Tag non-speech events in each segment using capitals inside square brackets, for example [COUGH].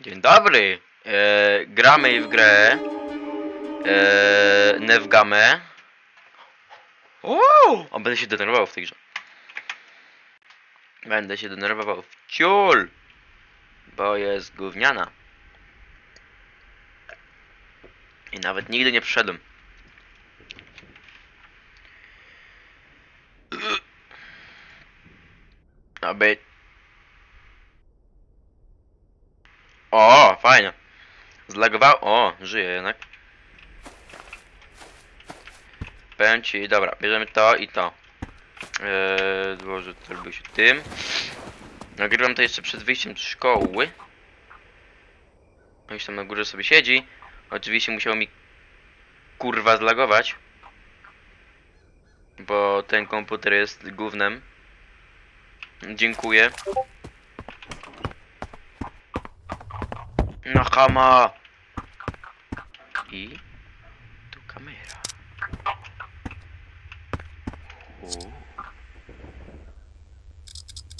Dzień dobry. E, gramy w grę. E, Nevgamę. Uuu! O, będę się denerwował w tej grze. Będę się denerwował w ciul. Bo jest gówniana. I nawet nigdy nie przyszedłem. Aby... O, fajnie. Zlagował. O, żyje jednak. Powiem ci, dobra, bierzemy to i to. Eee, to robił się tym. Nagrywam to jeszcze przed wyjściem z szkoły. Gdzieś tam na górze sobie siedzi. Oczywiście musiał mi kurwa zlagować. Bo ten komputer jest gównem. Dziękuję. Na chama. I tu kamera. U.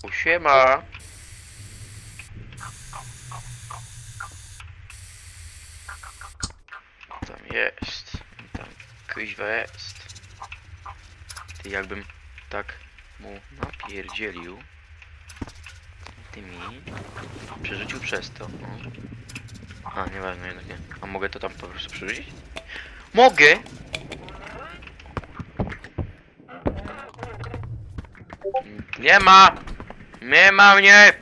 U siema. Tam jest. Tam kuźwa jest. Ty jakbym tak mu napierdzielił. Tymi. Przerzucił przez to. O. A, nieważne, jednak nie. A mogę to tam po prostu przerzucić? Mogę! Nie ma! Nie ma mnie!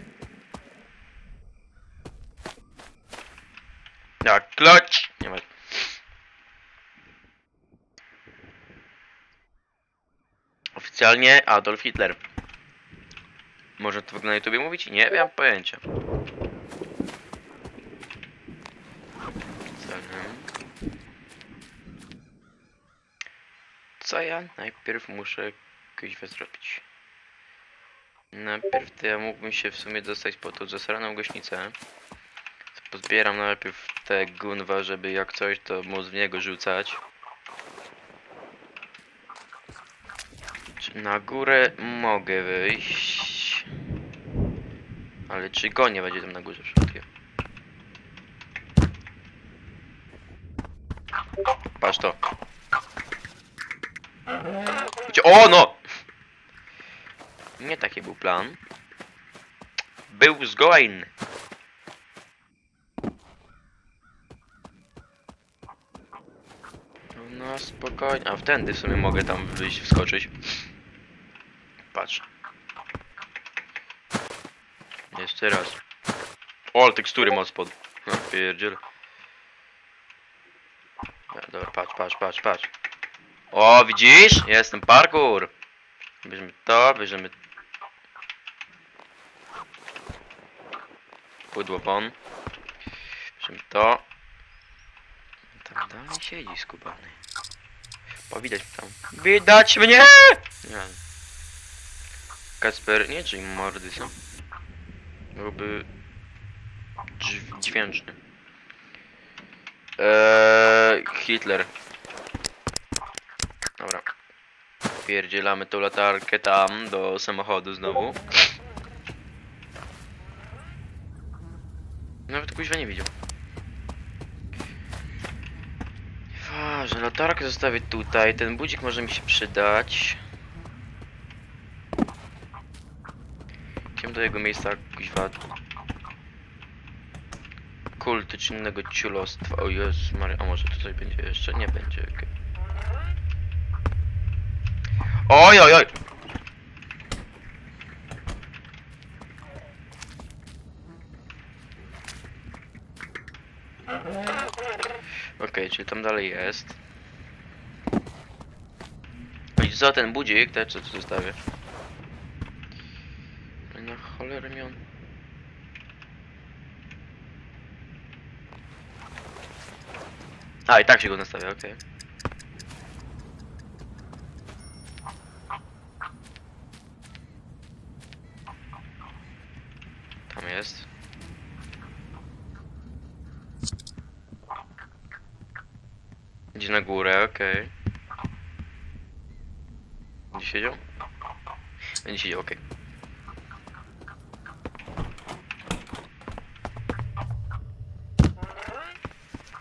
Tak, kloć! Nie ma. Oficjalnie Adolf Hitler. Można to na YouTubie mówić? Nie mam pojęcia. Oficjalnym. Co ja najpierw muszę kuźwę zrobić? Najpierw to ja mógłbym się w sumie dostać po tą zasraną gośnicę. Pozbieram najpierw te gunwa, żeby jak coś to móc w niego rzucać. Czy na górę mogę wyjść? Ale czy go nie będzie tam na górze wszystkie? Patrz to. Gdzie- O no! Nie taki był plan. Był zgoła inny. No spokojnie. A wtedy w sumie mogę tam wyjść, wskoczyć. Patrz. Jeszcze raz. O, ale tekstury ma spod. Pierdziel. Dobra, patrz, patrz, patrz, patrz. O, widzisz? Jestem parkour. Bierzemy to, bierzemy pudło. Bierzemy to. Tam dalej siedzi skubany. O, widać tam. Widać mnie! Nie. Kasper, nie czyli mordy są. Byłby dźw- dźwięczny. Eee, Hitler. Dobra. Pierdzielamy tą latarkę tam do samochodu znowu. Nawet kuźwa nie widział. Ważne, latarkę zostawię tutaj. Ten budzik może mi się przydać. Idziemy do jego miejsca kuźwa. Kultycznego ciulostwa. O Jezus Maria, a może tutaj będzie jeszcze? Nie będzie, okej. Oj, oj, oj! Okej, czyli tam dalej jest. I co ten budzik? Te co tu zostawię? Na cholerę mi on... A, i tak się go nastawia, okej. Tam jest. Idzie na górę, okej. Będzie siedział? Będzie siedział, okej.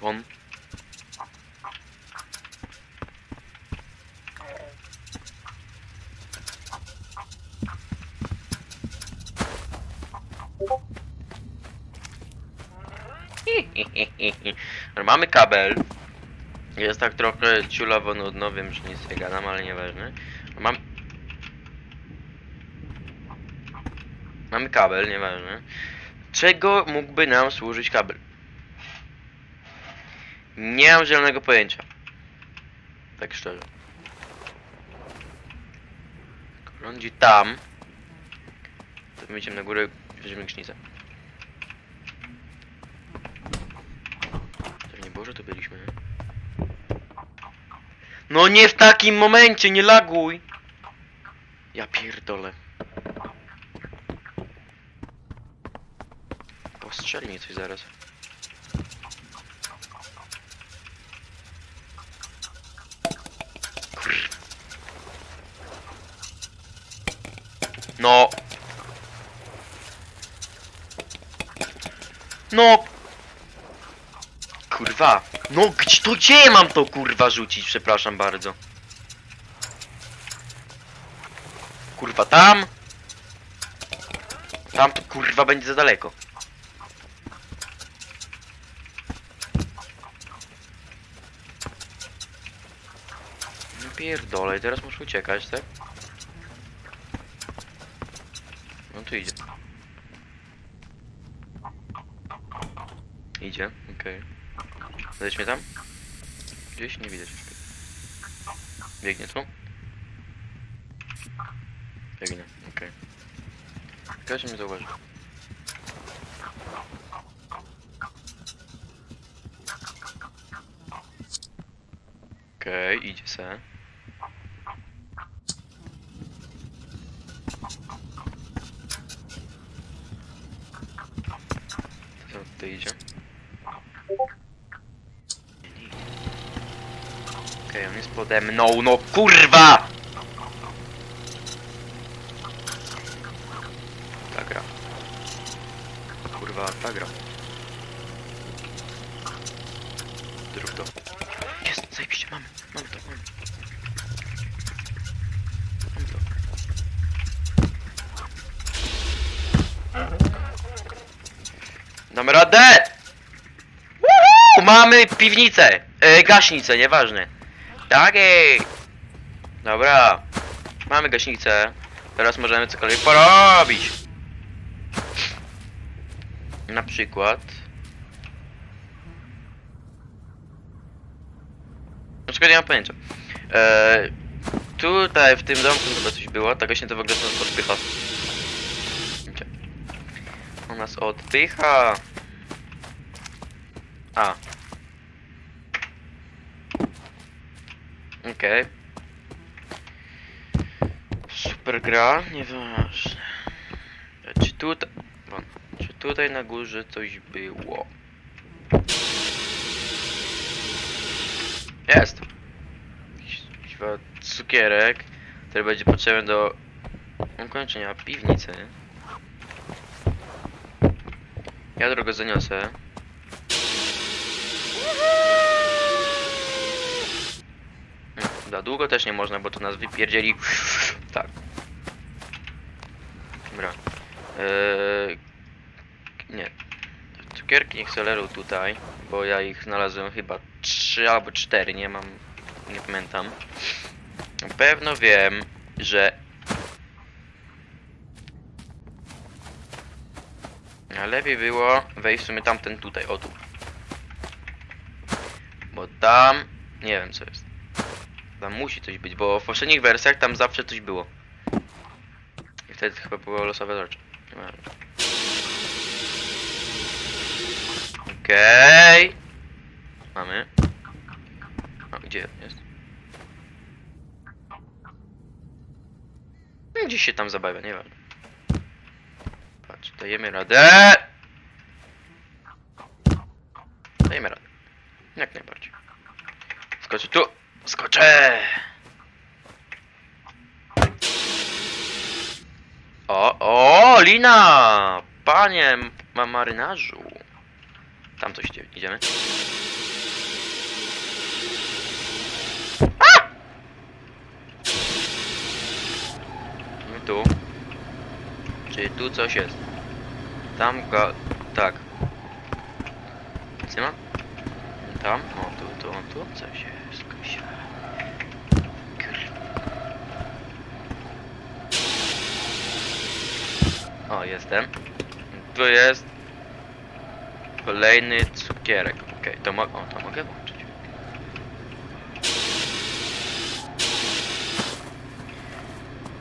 On. No, Mamy kabel. Jest tak trochę ciulawo nudno, wiem, że nic nie gadam, ale nieważne. Mam... Mamy kabel, nieważne. Czego mógłby nam służyć kabel? Nie mam zielonego pojęcia. Tak szczerze. Lądzi tam. To my idziemy na górę, weźmiemy grznicę. To nie było, że to byliśmy. No nie w takim momencie, nie laguj! Ja pierdolę. Postrzeli mnie coś zaraz. No. No. Kurwa. No gdzie to gdzie mam to kurwa rzucić? Przepraszam bardzo. Kurwa tam. Tam to kurwa będzie za daleko. No pierdolę, teraz muszę uciekać, tak? No tu idzie. Idzie, okej. Widać mnie tam? Gdzieś nie widać. Biegnie tu? Biegnie, okej. Każdy mnie zauważy. Okej, idzie se. Co tutaj idzie? Jest pode mną, no kurwa! Ta gra. Kurwa, ta gra. Zrób to. Jest, zajebiście, mamy, mamy to, mamy. Mamy to. Damy radę! Woohoo! Mamy piwnicę! E, gaśnicę, nieważne. Tak ej. Dobra. Mamy gaśnicę. Teraz możemy cokolwiek porobić. Na przykład... Na przykład nie mam pojęcia. Eee, tutaj w tym domku chyba coś było. Ta gaśnica w ogóle nas odpycha. On nas odpycha. A. Okej. Super gra, nieważne. Czy tutaj... Czy tutaj na górze coś było? Jest! Chyba cukierek, który będzie potrzebny do ukończenia piwnicy. Ja drogę zaniosę. Hmm, Za długo też nie można, bo to nas wypierdzieli. Tak. Dobra. Eee, nie. Cukierki niech leżą tutaj, bo ja ich znalazłem chyba trzy albo cztery, nie mam, nie pamiętam. Na pewno wiem, że lepiej było wejść w sumie tamten tutaj, o tu. Bo tam... Nie wiem co jest. Tam musi coś być, bo w poprzednich wersjach tam zawsze coś było. I wtedy chyba było losowe rzeczy. Okej. Mamy. A gdzie jest? No, Gdzieś się tam zabawia, nie wiem. Patrz, dajemy radę. Dajemy radę. Jak najbardziej. Skoczę tu. Skoczę. O, o, lina! Panie ma marynarzu. Tam coś idzie- idziemy. A! No tu. Czy tu coś jest? Tam. Tak. Nic nie ma? Tam? O, tu, tu, tu coś jest. Kusia. Kur- O, jestem. Tu jest kolejny cukierek. Okej, to, mo to mogę włączyć.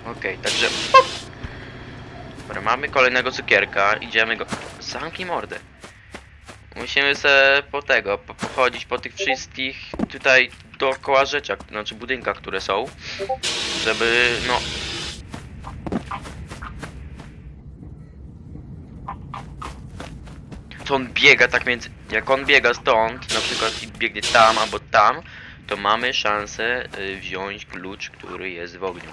Okej, także... Pop! Dobra, mamy kolejnego cukierka, idziemy go... Zamknij mordę. Musimy se po tego, po, pochodzić po tych wszystkich tutaj dookoła rzeczach, znaczy budynkach, które są, żeby, no... To on biega tak między... Jak on biega stąd, na przykład i biegnie tam albo tam, to mamy szansę y, wziąć klucz, który jest w ogniu.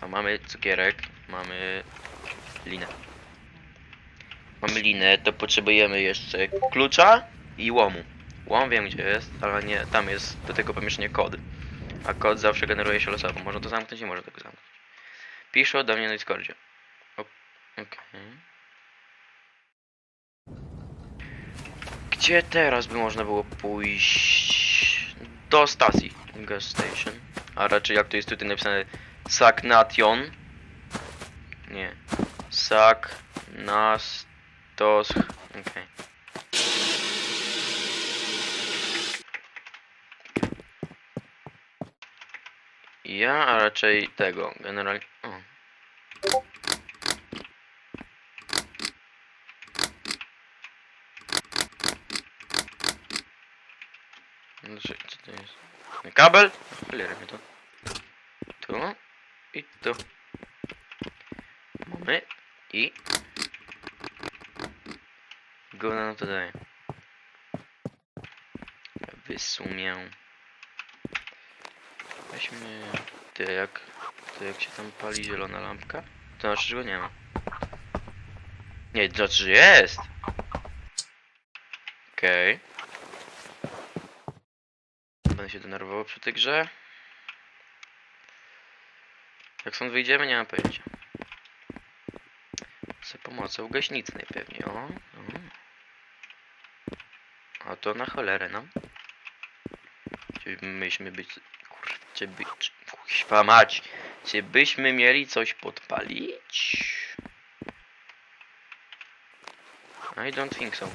A mamy cukierek, mamy linę. Mamy linę, to potrzebujemy jeszcze klucza i łomu. Łom wiem gdzie jest, ale nie, tam jest do tego pomieszczenia kod. A kod zawsze generuje się losowo. Można to zamknąć, nie można tego zamknąć. Pisze do mnie na Discordzie. Okej. Gdzie teraz by można było pójść? Do stacji. Gas station. A raczej jak to jest tutaj napisane Sagnation. Nie. Sak nas tos. Okej. Ja a raczej tego, generalnie. O. Znaczy, co to jest? Kabel? Cholera mnie to. Tu i tu. Mamy i Gówno nam to daje. Wysumię. Weźmy... Ty, jak... Ty, jak się tam pali zielona lampka? To znaczy, że go nie ma. Nie, to znaczy, że jest! Okej. Będę się denerwował przy tej grze. Jak stąd wyjdziemy, nie mam pojęcia. Za pomocą gaśnicy pewnie, o. o. To na cholerę. Czy myśmy być... Kurczę, by... czy- Kuźwa mać! Czy byśmy mieli coś podpalić? I don't think so.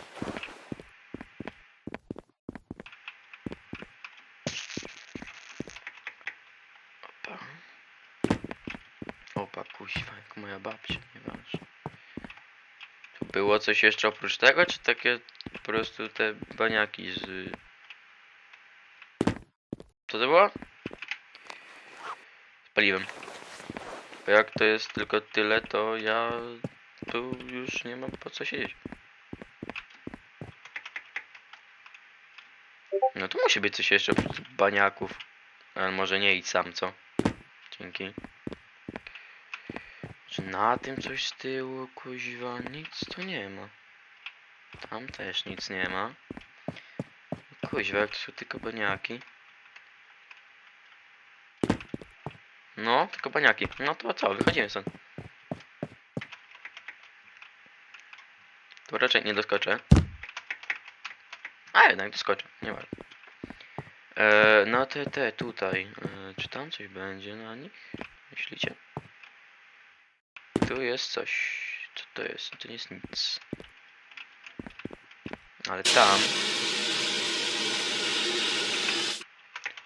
Opa. Opa, kuźwa, jak moja babcia, nieważne. Tu było coś jeszcze oprócz tego, czy takie po prostu te baniaki z... Co to było? Z paliwem. Bo jak to jest tylko tyle, to ja tu już nie mam po co siedzieć. No tu musi być coś jeszcze oprócz baniaków. Ale może nie idź sam, co? Dzięki. Na tym coś z tyłu, kuźwa? Nic tu nie ma. Tam też nic nie ma. Kuźwa, jak są tylko baniaki. No, tylko baniaki. No to co, wychodzimy stąd. Tu raczej nie doskoczę. A jednak doskoczę, nie ważne. Eee, no te, te tutaj. Eee, czy tam coś będzie na nich? Myślicie? Tu jest coś. Co to jest? To nie jest nic. Ale tam.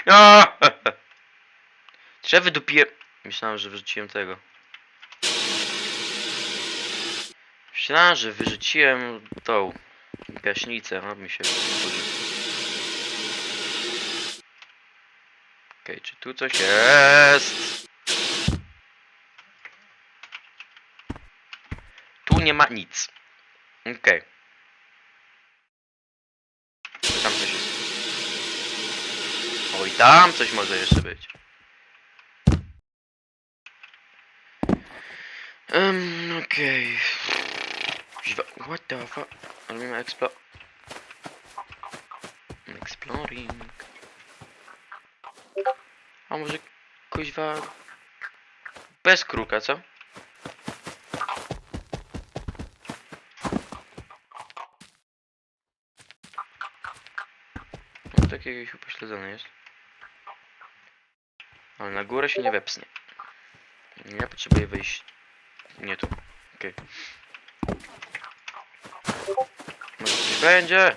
A! [LAUGHS] Czy ja wydupiłem... Myślałem, że wyrzuciłem tego. Myślałem, że wyrzuciłem tą gaśnicę, a mi się wkurzy. Okej, czy tu coś jest? Nie ma nic. Okej. Czy Tam coś jest. Oj, tam coś może jeszcze być. Um, okej. Kuźwa, What the fuck? Robimy explo... Exploring. A może kuźwa bez kruka, co? Tak jakieś upośledzone jest. Ale na górę się nie wepsnie. Ja potrzebuję wyjść. Nie tu. Okej. Może coś będzie?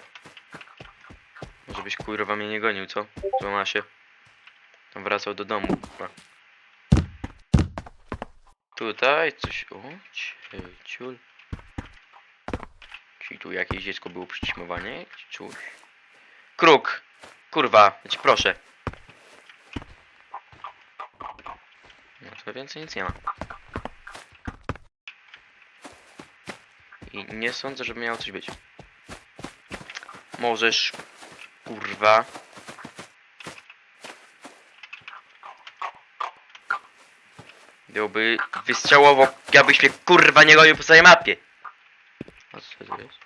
Może byś kurwa mnie nie gonił, co? Złama się. Tam wracał do domu. kurwa. Tutaj coś. O, ciul. Czyli tu jakieś dziecko było czy Coś. Kruk! Kurwa, ja ci proszę. No to więcej nic nie ma. I nie sądzę, żeby miało coś być. Możesz, kurwa. Byłoby wystrzałowo, jakbyś mnie kurwa nie gonił po całej mapie. A co to jest?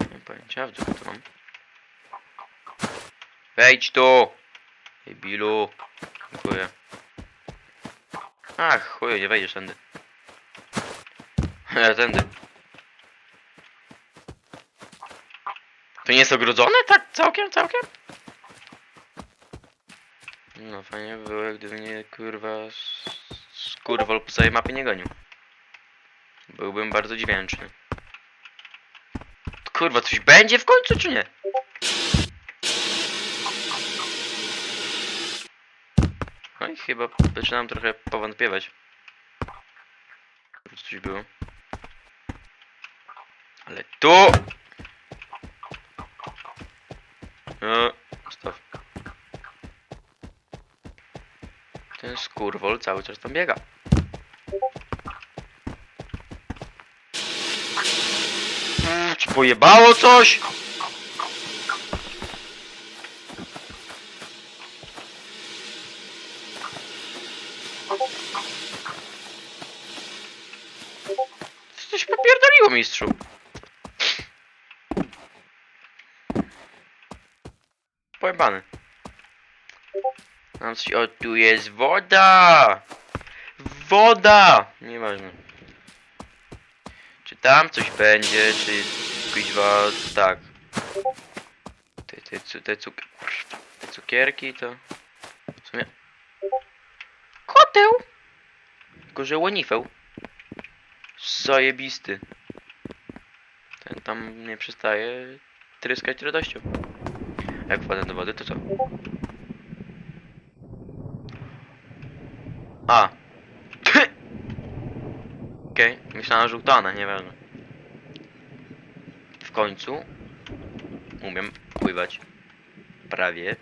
Nie mam pojęcia, w to mam. Wejdź tu! Bilu. Dziękuję. Ach, chuj, nie wejdziesz tędy. Tędy. To nie jest ogrodzone? Tak, całkiem, całkiem? No fajnie by było, gdyby mnie kurwa skurwol po całej mapie nie gonił. Byłbym bardzo dźwięczny. Kurwa, coś będzie w końcu, czy nie? Chyba zaczynam trochę powątpiewać. Coś było? Ale tu! No, stop. Ten skurwol cały czas tam biega. Czy pojebało? Coś O, tu jest woda! Woda! Nieważne. Czy tam coś będzie, czy... Kuźwa... Tak. Te, te, te, te cukierki to... W sumie... Koteł! Tylko, że łonifeł. Zajebisty. Ten tam nie przestaje tryskać radością. Jak wpadam do wody, to co? A. Okej, myślałem, że utonę, nieważne. W końcu umiem pływać. Prawie.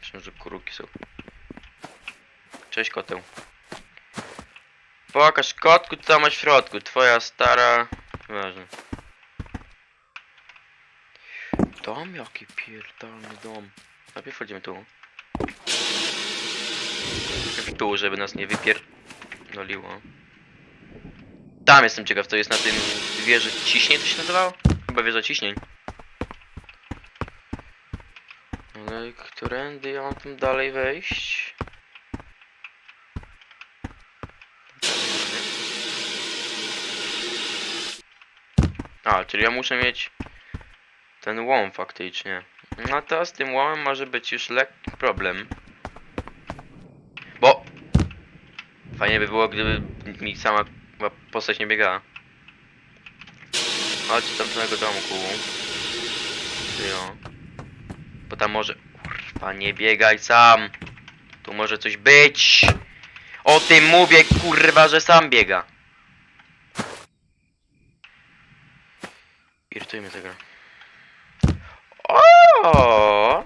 Myślę, że kuruki są. Cześć koteł. Pokaż kotku, co masz w środku. Twoja stara... Ważne. Dom? Jaki pierdolny dom. Najpierw wchodzimy tu. W tu, żeby nas nie wypierdoliło. Tam jestem ciekaw, co jest na tym wieży ciśnień, to się nazywało? Chyba wieża ciśnień. Ale którędy ja mam tam dalej wejść? A, czyli ja muszę mieć ten łom faktycznie. No to z tym łomem może być już lekki problem. Bo fajnie by było, gdyby mi sama postać nie biegała. Chodź do mojego domku. Ty o. Bo tam może... Kurwa, nie biegaj sam. Tu może coś być. O tym mówię, kurwa, że sam biega. Irytuje mnie tego. O!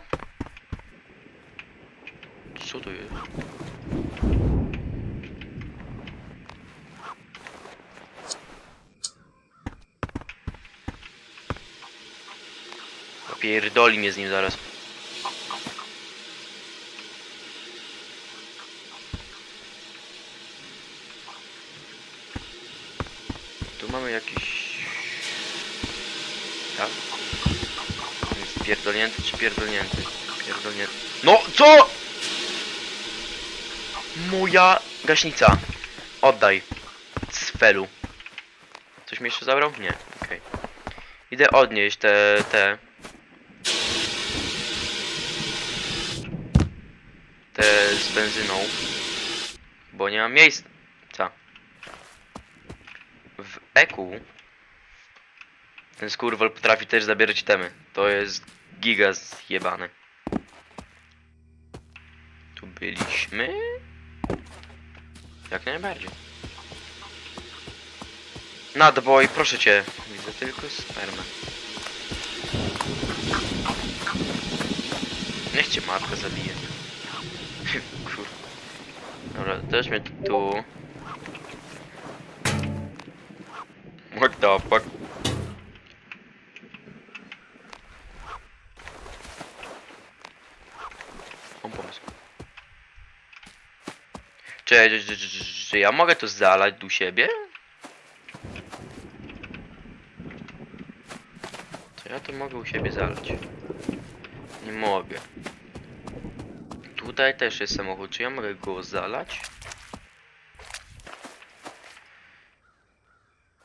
Co to jest? Pierdoli mnie z nim zaraz. Tu mamy jakiś... Tak? Pierdolnięty czy pierdolnięty? Pierdolnięty. No, co? Moja gaśnica. Oddaj. Sfelu. Coś mi jeszcze zabrał? Nie, okej. Idę odnieść te, te... Te z benzyną. Bo nie mam miejsca. W EQ ten skurwol potrafi też zabierać temy. To jest giga zjebane. Tu byliśmy? Jak najbardziej. Nadboj, proszę cię. Widzę tylko spermę. Niech cię matka zabije. Kur... Dobra, też mnie tu... What the fuck? Czy, czy, czy, czy, czy ja mogę to zalać do siebie? To ja to mogę u siebie zalać. Nie mogę. Tutaj też jest samochód. Czy ja mogę go zalać?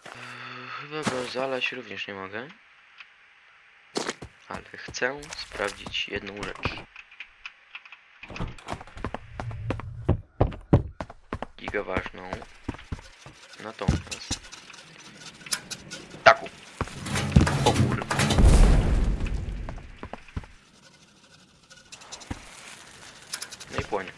Eee, Chyba go zalać również nie mogę. Ale chcę sprawdzić jedną rzecz. Giga ważną. Natomiast... Taku. O kurwa. No i płonie.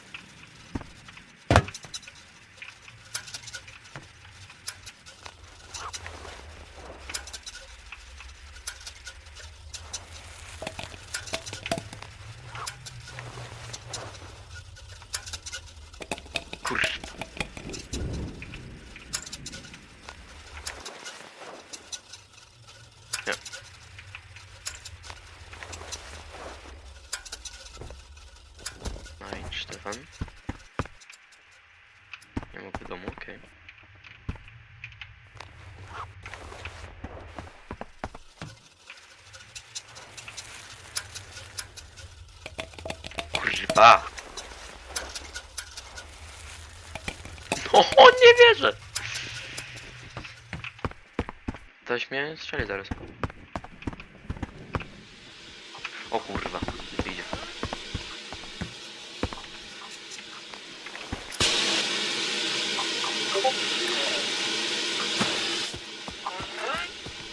Kurwa. Nie. Nein, Stefan. Nie mogę w domu, okej. Kurwa! No, nie wierzę! Ktoś mnie strzeli zaraz. O kurwa, idzie.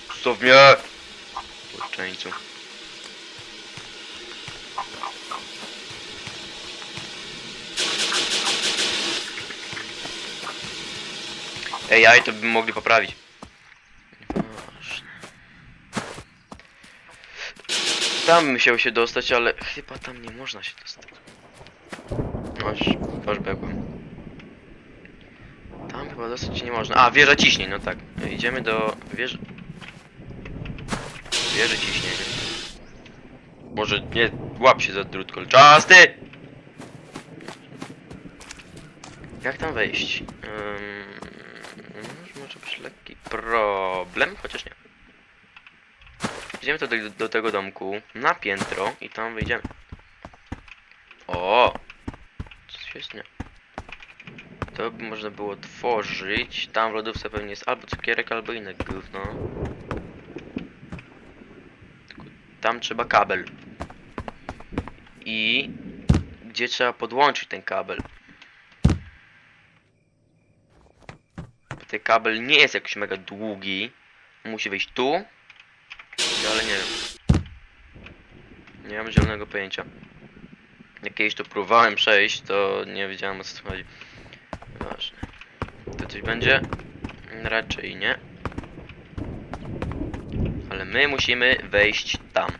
Zostaw mnie! Kurczeńcu. Jaj, to by mogli poprawić. Ważne. Tam musiał się dostać, ale chyba tam nie można się dostać. Aż, aż biegłem. Tam chyba dostać się nie można. A, wieża ciśnień, no tak. Idziemy do wieży... Wieży ciśnień. Może nie łap się za drut kolczasty! Jak tam wejść? Ym, może być lekki problem, chociaż nie. Idziemy do, do, tego domku na piętro i tam wyjdziemy. O! Coś jest nie. To by można było tworzyć. Tam w lodówce pewnie jest albo cukierek, albo inne gówno. Tam trzeba kabel. I gdzie trzeba podłączyć ten kabel? Ten kabel nie jest jakiś mega długi. Musi wejść tu. Ale nie wiem. Nie mam zielonego pojęcia. Jak kiedyś to próbowałem przejść, to nie wiedziałem o co tu chodzi. Ważne. To coś będzie? Raczej nie. Ale my musimy wejść tam.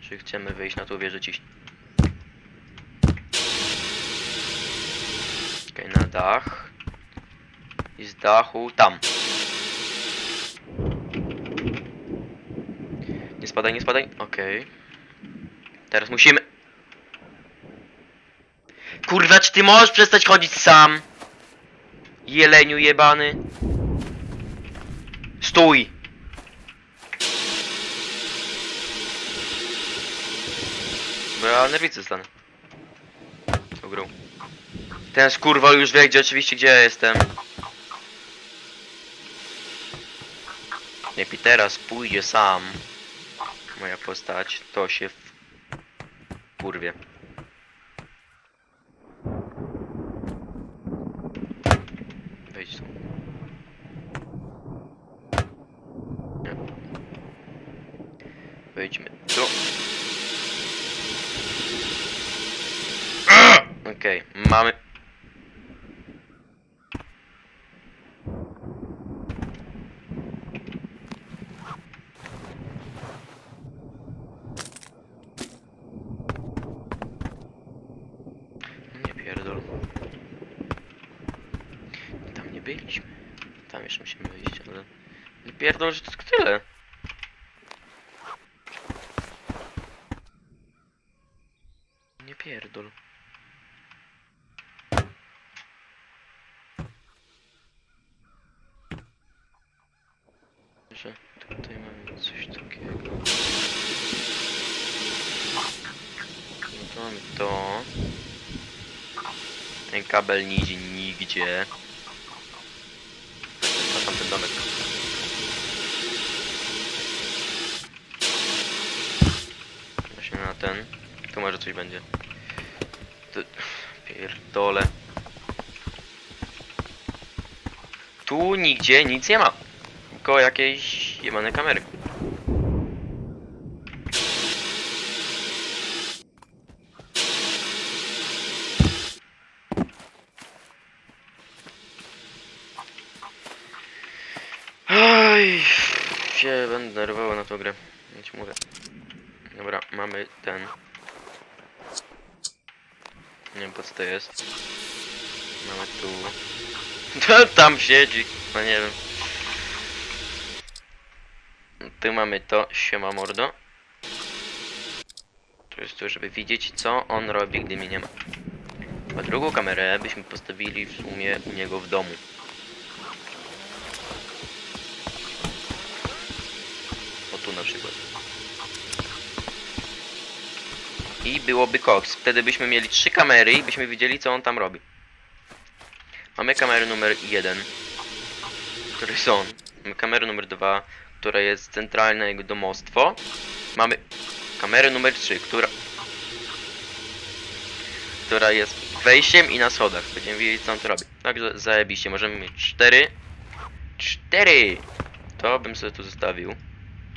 Czy chcemy wejść na tą wieżę ciśnień? Okej, na dach. I z dachu tam. Nie spadaj, nie spadaj. Okej. Teraz musimy. Kurwa, czy ty możesz przestać chodzić sam? Jeleniu jebany. Stój! Bo ja nerwicy stanę. Tą grą. Ten skurwa już wie gdzie oczywiście gdzie ja jestem. Mi teraz pójdzie sam moja postać, to się w... kurwie. Wejdź tu. Wejdźmy tu. Okej, mamy. Nie pierdol. Tam nie byliśmy. Tam jeszcze musimy wyjść, ale... Nie pierdol, że to tylko tyle. Nie pierdol. Że tutaj mamy coś takiego. No to mamy to. Ten kabel nie idzie nigdzie. A tam ten domek. Właśnie na ten. Tu może coś będzie. Tu... Pierdole. Tu nigdzie nic nie ma. Tylko jakieś jebane kamery. Oj, się będę nerwował na tą grę. Ja ci mówię. Dobra, mamy ten. Nie wiem po co to jest. Mamy tu. Tam siedzi. No nie wiem. Tu mamy to, siema mordo. To jest tu, żeby widzieć co on robi, gdy mnie nie ma. A drugą kamerę byśmy postawili w sumie u niego w domu. O tu na przykład. I byłoby koks. Wtedy byśmy mieli trzy kamery i byśmy widzieli co on tam robi. Mamy kamerę numer jeden, który są. Mamy kamerę numer dwa, która jest centralne jego domostwo. Mamy kamerę numer 3, która która jest wejściem i na schodach. Będziemy wiedzieć co on tu robi. Także zajebiście, możemy mieć 4 4 To bym sobie tu zostawił.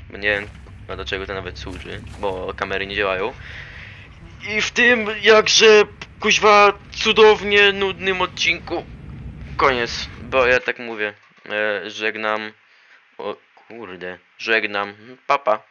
Bo nie wiem no do czego to nawet służy, bo kamery nie działają. I w tym jakże kuźwa cudownie nudnym odcinku koniec, bo ja tak mówię. E, żegnam. O kurde, żegnam. Papa.